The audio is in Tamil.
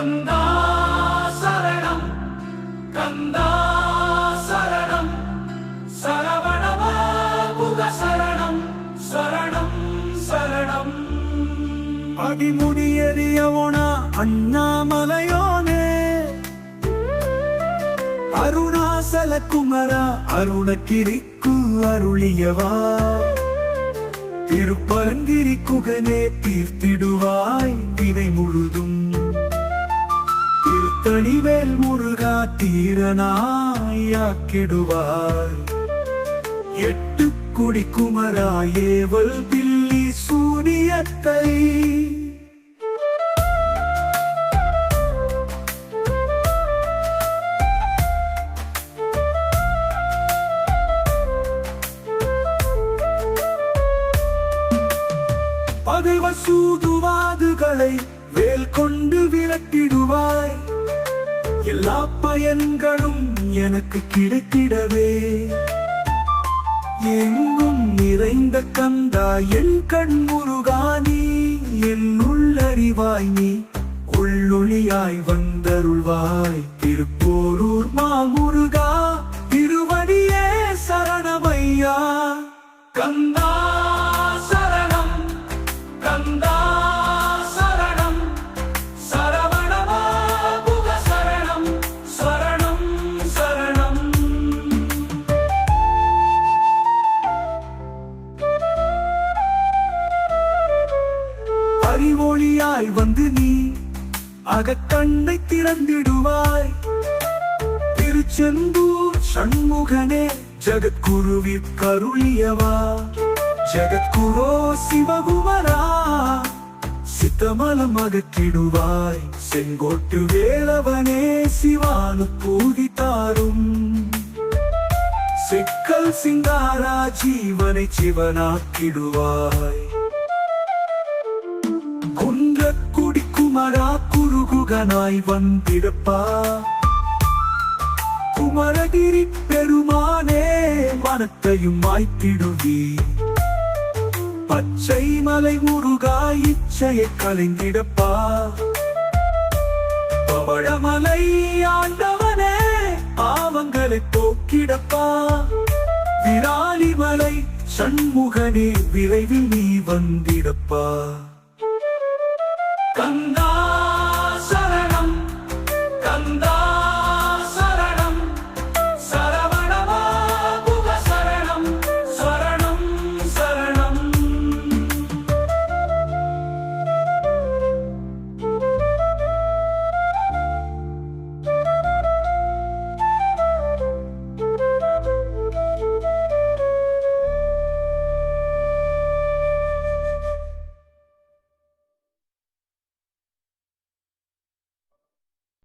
கந்தா சரணம் கந்தா சரணம் சரவணவ புக சரணம் சரணம் சரணம். அடிமுடியறியவன அண்ணாமலையோனே. அருணாசல குமரா அருணகிரிக்கு அருளியவா. திருப்பரங்கிரி குகனே தீர்த்திடுவாய் தினை முழுதும் தீரனாயாக்கிடுவார் எட்டு குடி குமராயேவல் பில்லி சூரியத்தை பகைவ சூதுவாதுகளை வேல் கொண்டு விளக்கிடுவாய் எல்லா பயன்களும் எனக்கு கிடைத்திடவே. எங்கும் நிறைந்த கந்தா என் கண் முருகானி என் உள்ளறிவாய் நீ உள்ளொளியாய் வந்தருள்வாய். திருப்போரூர் மாமுருகா திருவடியே சரணமையா. கந்தா அறிவொளியாய் வந்து நீ அகக்கண்ணை திறந்திடுவாய். திருச்செந்தூர் சண்முகனே ஜகத்குருவி கருளியவா. ஜகத்குரோ சிவகுமரா சித்தமலம் அகற்றிடுவாய். செங்கோட்டு வேலவனே சிவானு பூகி தாரும். சிக்கல் சிங்காரா ஜீவனை சிவனாக்கிடுவாய். குருகுகனாய் வந்திடப்பா குமரகிரி பெருமானே மனத்தையும் மாய்த்திடுவி. பச்சை மலை முருகா இச்சையை கலைந்திடப்பா. பவழமலை ஆண்டவனே பாவங்களை போக்கிடப்பா. விராலிமலை சண்முகனே விரைவில் நீ வந்திடப்பா. கந்தா